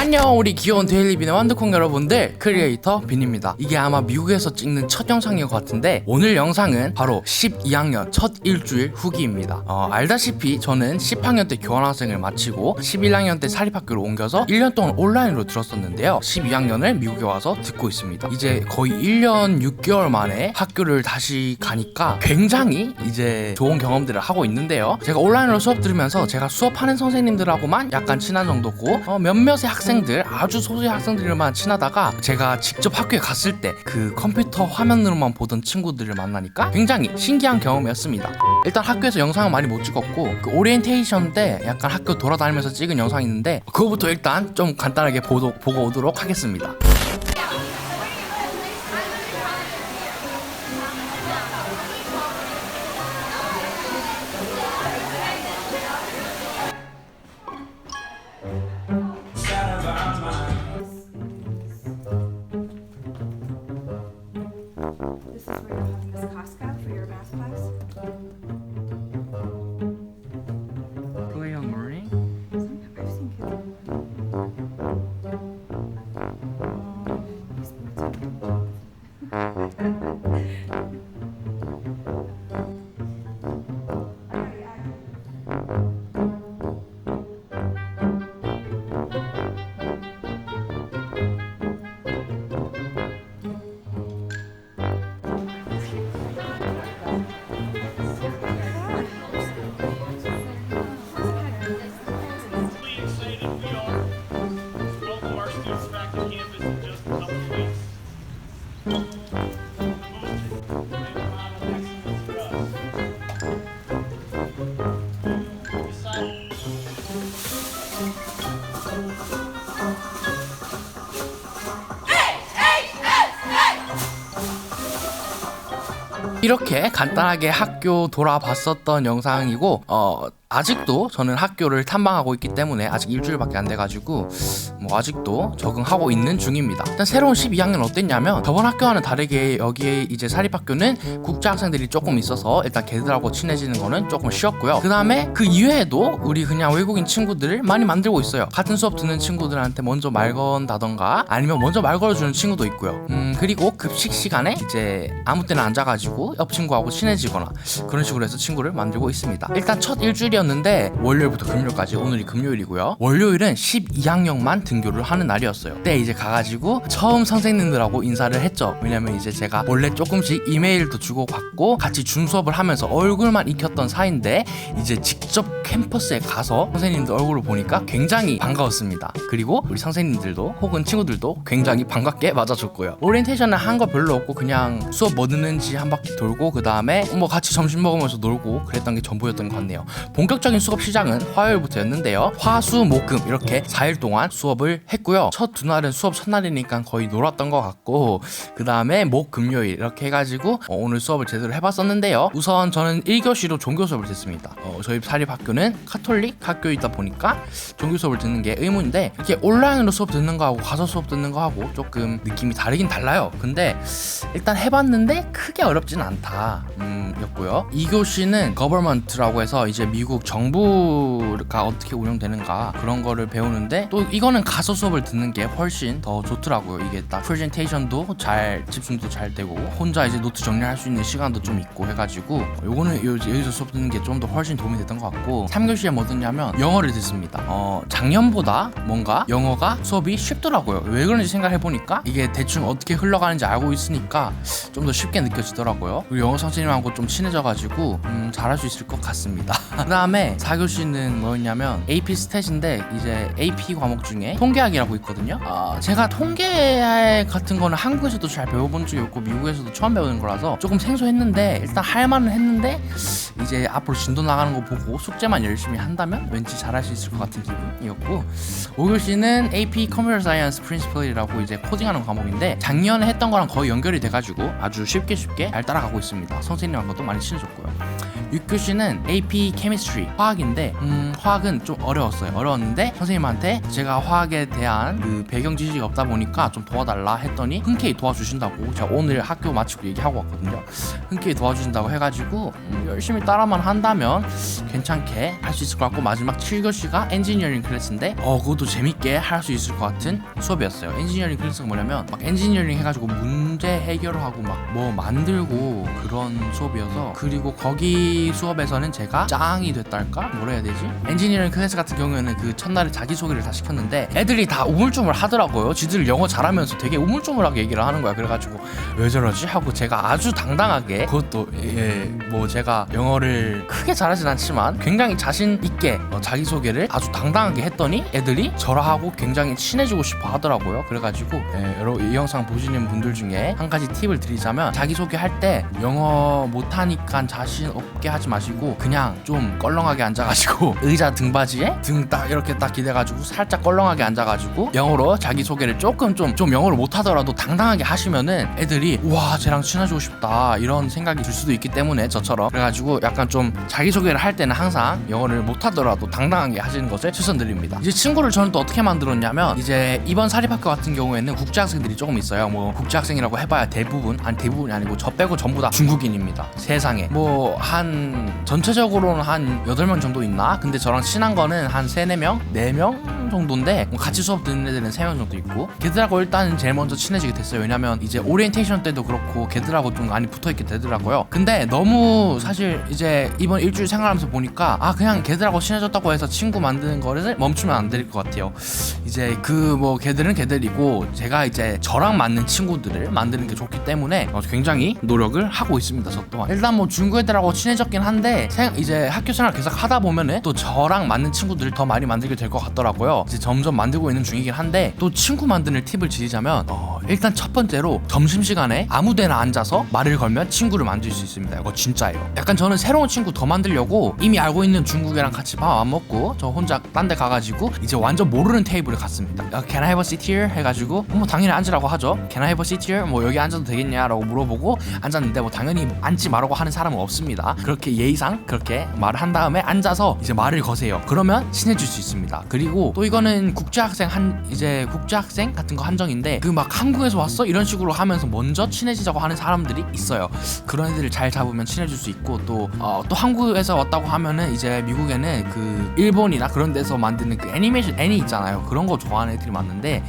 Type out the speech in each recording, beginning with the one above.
안녕 우리 귀여운 데일리빈의 완두콩 여러분들. 크리에이터 빈입니다. 이게 아마 미국에서 찍는 첫 영상인 것 같은데 오늘 영상은 바로 12학년 첫 일주일 후기입니다. 어, 알다시피 저는 10학년 때 교환학생을 마치고 11학년 때 사립학교로 옮겨서 1년 동안 온라인으로 들었었는데요. 12학년을 미국에 와서 듣고 있습니다. 이제 거의 1년 6개월 만에 학교를 다시 가니까 굉장히 이제 좋은 경험들을 하고 있는데요. 제가 온라인으로 수업 들으면서 제가 수업하는 선생님들하고만 약간 친한 정도고 어, 몇몇의 학생 들 아주 소수의 학생들만 친하다가 제가 직접 학교에 갔을 때 그 컴퓨터 화면으로만 보던 친구들을 만나니까 굉장히 신기한 경험이었습니다. 일단 학교에서 영상을 많이 못 찍었고 그 오리엔테이션 때 약간 학교 돌아다니면서 찍은 영상이 있는데 그거부터 일단 좀 간단하게 보도, 보고 오도록 하겠습니다 This is where you're having Miss Casca for your math class. 이렇게 간단하게 학교 돌아봤었던 영상이고 어 아직도 저는 학교를 탐방하고 있기 때문에 아직 일주일밖에 안 돼가지고 뭐 아직도 적응하고 있는 중입니다. 일단 새로운 12학년 어땠냐면 저번 학교와는 다르게 여기에 이제 사립학교는 국제 학생들이 조금 있어서 일단 걔들하고 친해지는 거는 조금 쉬웠고요. 그 다음에 그 이외에도 우리 그냥 외국인 친구들을 많이 만들고 있어요. 같은 수업 듣는 친구들한테 먼저 말 건다던가 아니면 먼저 말 걸어주는 친구도 있고요. 음 그리고 급식 시간에 이제 아무 때나 앉아가지고 옆 친구하고 친해지거나 그런 식으로 해서 친구를 만들고 있습니다. 일단 첫 일주일이 었는데 월요일부터 금요일까지 오늘이 금요일이고요. 월요일은 12학년만 등교를 하는 날이었어요. 그때 이제 가가지고 처음 선생님들하고 인사를 했죠. 왜냐면 이제 제가 원래 조금씩 이메일도 주고 받고 같이 줌 수업을 하면서 얼굴만 익혔던 사이인데 이제 직접 캠퍼스에 가서 선생님들 얼굴을 보니까 굉장히 반가웠습니다. 그리고 우리 선생님들도 혹은 친구들도 굉장히 반갑게 맞아줬고요. 오리엔테이션은 한 거 별로 없고 그냥 수업 뭐 듣는지 한 바퀴 돌고 그 다음에 뭐 같이 점심 먹으면서 놀고 그랬던 게 전부였던 것 같네요. 본 격적인 수업 시작은 화요일부터였는데요. 화, 수, 목, 금 이렇게 4일 동안 수업을 했고요. 첫 두 날은 수업 첫날이니까 거의 놀았던 것 같고 그 다음에 목, 금요일 이렇게 해가지고 어, 오늘 수업을 제대로 해봤었는데요. 우선 저는 1교시로 종교 수업을 듣습니다. 어, 저희 사립학교는 카톨릭 학교이다 보니까 종교 수업을 듣는 게 의무인데 이렇게 온라인으로 수업 듣는 거하고 가서 수업 듣는 거하고 조금 느낌이 다르긴 달라요. 근데 일단 해봤는데 크게 어렵진 않다. 음, 였고요. 2교시는 거버먼트라고 해서 이제 미국 정부가 어떻게 운영되는가 그런 거를 배우는데 또 이거는 가서 수업을 듣는 게 훨씬 더 좋더라고요. 이게 딱 프레젠테이션도 잘 집중도 잘 되고 혼자 이제 노트 정리할 수 있는 시간도 좀 있고 해가지고 요거는 요- 여기서 수업 듣는 게 좀 더 훨씬 도움이 됐던 것 같고 3교시에 뭐 듣냐면 영어를 듣습니다. 어, 작년보다 뭔가 영어가 수업이 쉽더라고요. 왜 그런지 생각해 보니까 이게 대충 어떻게 흘러가는지 알고 있으니까 좀 더 쉽게 느껴지더라고요. 그리고 영어 선생님하고 좀 친해져가지고 음, 잘할 수 있을 것 같습니다. 그 다음 에 4교시는 뭐였냐면 AP 스탯인데 이제 AP 과목 중에 통계학이라고 있거든요. 아, 제가 통계 같은 거는 한국에서도 잘 배워본 적이 없고 미국에서도 처음 배우는 거라서 조금 생소했는데 일단 할 만은 했는데 이제 앞으로 진도 나가는 거 보고 숙제만 열심히 한다면 왠지 잘할 수 있을 것 같은 기분이었고 5교시는 AP 컴퓨터 사이언스 프린시플이라고 이제 코딩하는 과목인데 작년에 했던 거랑 거의 연결이 돼가지고 아주 쉽게 쉽게 잘 따라가고 있습니다. 선생님하고도 많이 친해졌고요. 6교시는 AP Chemistry 화학인데 음, 화학은 좀 어려웠어요. 어려웠는데 선생님한테 제가 화학에 대한 그 배경 지식이 없다 보니까 좀 도와달라 했더니 흔쾌히 도와주신다고 제가 오늘 학교 마치고 얘기하고 왔거든요. 흔쾌히 도와주신다고 해가지고 음, 열심히 따라만 한다면 괜찮게 할 수 있을 것 같고 마지막 7교시가 엔지니어링 클래스인데 어 그것도 재밌게 할 수 있을 것 같은 수업이었어요. 엔지니어링 클래스가 뭐냐면 막 엔지니어링 해가지고 문제 해결을 하고 막 뭐 만들고 그런 수업이어서 그리고 거기 수업에서는 제가 짱이 됐달까 뭐라 해야 되지? 엔지니어링 클래스 같은 경우에는 그 첫날에 자기소개를 다 시켰는데 애들이 다 우물쭈물 하더라고요. 지들 영어 잘하면서 되게 우물쭈물하게 얘기를 하는 거야. 그래가지고 왜 저러지 하고 제가 아주 당당하게 그것도 예, 뭐 제가 영어를 크게 잘하진 않지만 굉장히 자신 있게 어, 자기소개를 아주 당당하게 했더니 애들이 저하고 굉장히 친해지고 싶어 하더라고요. 그래가지고 예, 여러분 이 영상 보시는 분들 중에 한 가지 팁을 드리자면 자기소개 할 때 영어 못하니까 자신 없게 하지 마시고 그냥 좀 껄렁하게 앉아가지고 의자 등받이에 등 딱 이렇게 딱 기대가지고 살짝 껄렁하게 앉아가지고 영어로 자기 소개를 조금 좀좀 영어를 못하더라도 당당하게 하시면은 애들이 와 쟤랑 친해지고 싶다. 이런 생각이 들 수도 있기 때문에 저처럼. 그래가지고 약간 좀 자기 소개를 할 때는 항상 영어를 못하더라도 당당하게 하시는 것을 추천드립니다. 이제 친구를 저는 또 어떻게 만들었냐면 이제 이번 사립학교 같은 경우에는 국제 학생들이 조금 있어요. 뭐 국제 학생이라고 해봐야 대부분 아니 대부분이 아니고 저 빼고 전부 다 중국인입니다. 세상에. 뭐한 전체적으로는 한 8명 정도 있나? 근데 저랑 친한 거는 한 3, 4명? 4명 정도인데 뭐 같이 수업 듣는 애들은 3명 정도 있고 걔들하고 일단 제일 먼저 친해지게 됐어요. 왜냐면 이제 오리엔테이션 때도 그렇고 걔들하고 좀 많이 붙어있게 되더라고요. 근데 너무 사실 이제 이번 일주일 생활하면서 보니까 아 그냥 걔들하고 친해졌다고 해서 친구 만드는 거를 멈추면 안 될 것 같아요. 이제 그 뭐 걔들은 걔들이고 제가 이제 저랑 맞는 친구들을 만드는 게 좋기 때문에 어, 굉장히 노력을 하고 있습니다 저 또한 일단 뭐 중국 애들하고 친해졌 긴 한데 생- 이제 학교 생활 계속 하다 보면은 또 저랑 맞는 친구들을 더 많이 만들게 될 것 같더라고요. 이제 점점 만들고 있는 중이긴 한데 또 친구 만드는 팁을 드리자면 어, 일단 첫 번째로 점심시간에 아무데나 앉아서 말을 걸면 친구를 만들 수 있습니다. 이거 진짜예요. 약간 저는 새로운 친구 더 만들려고 이미 알고 있는 중국애랑 같이 밥 안 먹고 저 혼자 딴 데 가가지고 이제 완전 모르는 테이블에 갔습니다. 어, Can I have a seat here? 해가지고 뭐 당연히 앉으라고 하죠. Can I have a seat here? 뭐 여기 앉아도 되겠냐라고 물어보고 앉았는데 뭐 당연히 앉지 말라고 하는 사람은 없습니다. 그렇 게 예의상 그렇게 말을 한 다음에 앉아서 이제 말을 거세요. 그러면 친해질 수 있습니다. 그리고 또 이거는 국제학생 한 이제 국제학생 같은 거 한정인데 그 막 한국에서 왔어? 이런 식으로 하면서 먼저 친해지자고 하는 사람들이 있어요. 그런 애들을 잘 잡으면 친해질 수 있고 또 어, 또 한국에서 왔다고 하면은 이제 미국에는 그 일본이나 그런 데서 만드는 그 애니메이션 애니 있잖아요. 그런 거 좋아하는 애들이 많은데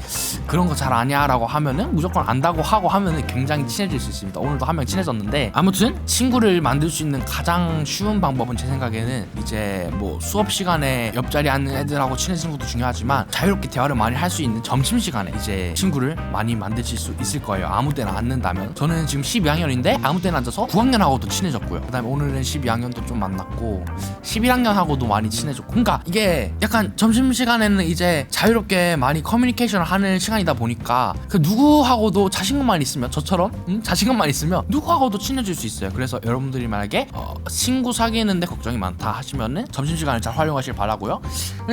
그런 거 잘 아냐라고 하면은 무조건 안다고 하고 하면은 굉장히 친해질 수 있습니다. 오늘도 한 명 친해졌는데 아무튼 친구를 만들 수 있는 가장 쉬운 방법은 제 생각에는 이제 뭐 수업 시간에 옆자리에 앉는 애들하고 친해지는 것도 중요하지만 자유롭게 대화를 많이 할 수 있는 점심 시간에 이제 친구를 많이 만드실 수 있을 거예요. 아무 때나 앉는다면. 저는 지금 12학년인데 아무 때나 앉아서 9학년하고도 친해졌고요. 그다음에 오늘은 12학년도 좀 만났고 11학년하고도 많이 친해졌고. 그러니까 이게 약간 점심 시간에는 이제 자유롭게 많이 커뮤니케이션을 하는 시간이다 보니까 그 누구하고도 자신감만 있으면 저처럼 음? 자신감만 있으면 누구하고도 친해질 수 있어요. 그래서 여러분들이 만약에 어, 친구 사귀는데 걱정이 많다 하시면은 점심시간을 잘 활용하실 바라고요.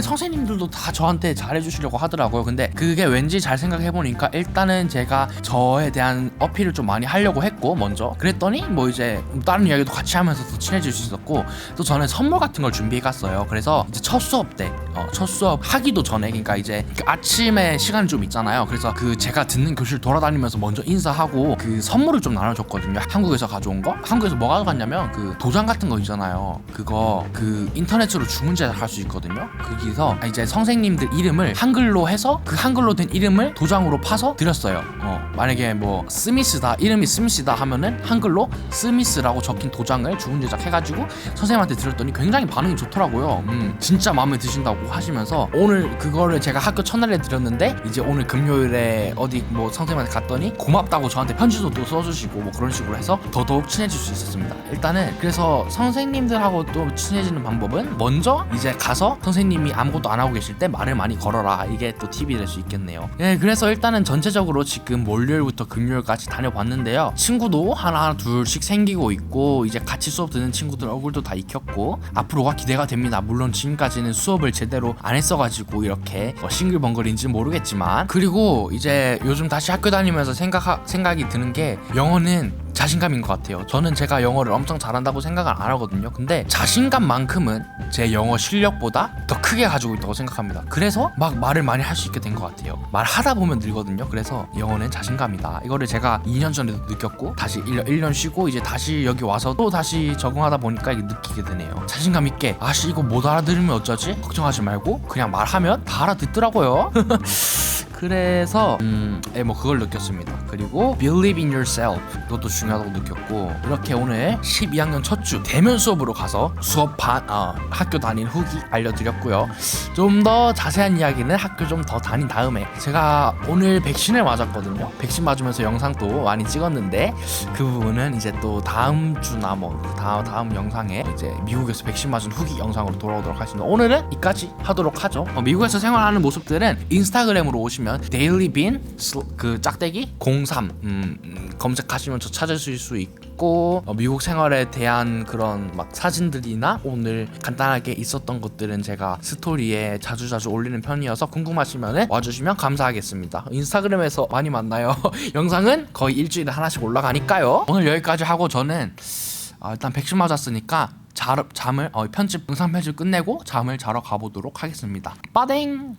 선생님들도 다 저한테 잘해주시려고 하더라고요. 근데 그게 왠지 잘 생각해보니까 일단은 제가 저에 대한 어필을 좀 많이 하려고 했고 먼저 그랬더니 뭐 이제 다른 이야기도 같이 하면서 더 친해질 수 있었고 또 저는 선물 같은 걸 준비해 갔어요. 그래서 이제 첫 수업 때 어, 첫 수업 하기도 전에 그러니까 이제 그 아침에 시간이 좀 있잖아요. 그래서 그 제가 듣는 교실 돌아다니면서 먼저 인사하고 그 선물을 좀 나눠줬거든요. 한국에서 가져온 거? 한국에서 뭐 가져갔냐면 그 도장 같은 거 있잖아요. 그거 그 인터넷으로 주문 제작 할 수 있거든요. 거기서 이제 선생님들 이름을 한글로 해서 그 한글로 된 이름을 도장으로 파서 드렸어요. 어 만약에 뭐 스미스다 이름이 스미스다 하면은 한글로 스미스라고 적힌 도장을 주문 제작 해가지고 선생님한테 드렸더니 굉장히 반응이 좋더라고요. 음 진짜 마음에 드신다고 하시면서 오늘 그거를 제가 학교 첫날에 드렸는데 이제 오늘 금요일에 어디 뭐 선생님한테 갔더니 고맙다고 저한테 편지도 또 써주시고 뭐 그런 식으로 해서 더더욱 친해질 수 있었습니다. 일단은 그래서 선생님들하고 또 친해지는 방법은 먼저 이제 가서 선생님이 아무것도 안 하고 계실 때 말을 많이 걸어라. 이게 또 팁이 될 수 있겠네요. 예 그래서 일단은 전체적으로 지금 월요일부터 금요일까지 다녀봤는데요. 친구도 하나 둘씩 생기고 있고 이제 같이 수업 듣는 친구들 얼굴도 다 익혔고 앞으로가 기대가 됩니다. 물론 지금까지는 수업을 제대로 안 했어가지고 이렇게 뭐 싱글벙글인지 모르겠지만 그리고 이제 요즘 다시 학교 다니면서 생각 생각이 드는 게 영어는 자신감인 것 같아요. 저는 제가 영어를 엄청 잘한다고 생각을 안 하거든요. 근데 자신감만큼은 제 영어 실력보다 더 크게 가지고 있다고 생각합니다. 그래서 막 말을 많이 할 수 있게 된 것 같아요. 말하다 보면 늘거든요. 그래서 영어는 자신감이다. 이거를 제가 2년 전에도 느꼈고 다시 1년, 1년 쉬고 이제 다시 여기 와서 또 다시 적응하다 보니까 이게 느끼게 되네요. 자신감 있게 아씨 이거 못 알아들으면 어쩌지? 걱정하지 말고 그냥 말하면 다 알아듣더라고요. 그래서 음, 예, 뭐 그걸 느꼈습니다. 그리고 believe in yourself 이것도 중요하다고 느꼈고 이렇게 오늘 12학년 첫 주 대면 수업으로 가서 수업 반 어, 학교 다닌 후기 알려드렸고요. 좀 더 자세한 이야기는 학교 좀 더 다닌 다음에 제가 오늘 백신을 맞았거든요. 백신 맞으면서 영상도 많이 찍었는데 그 부분은 이제 또 다음 주나 뭐 다음 다음 영상에 이제 미국에서 백신 맞은 후기 영상으로 돌아오도록 하겠습니다. 오늘은 이까지 하도록 하죠. 어, 미국에서 생활하는 모습들은 인스타그램으로 오시면 데일리 빈 그 짝대기 03 음, 음, 검색하시면 저 찾으실 수 있고 어, 미국 생활에 대한 그런 막 사진들이나 오늘 간단하게 있었던 것들은 제가 스토리에 자주 자주 올리는 편이어서 궁금하시면 와주시면 감사하겠습니다. 인스타그램에서 많이 만나요. 영상은 거의 일주일에 하나씩 올라가니까요. 오늘 여기까지 하고 저는 아, 일단 백신 맞았으니까 자, 잠을 어, 편집 영상 편집 끝내고 잠을 자러 가보도록 하겠습니다. 빠댕.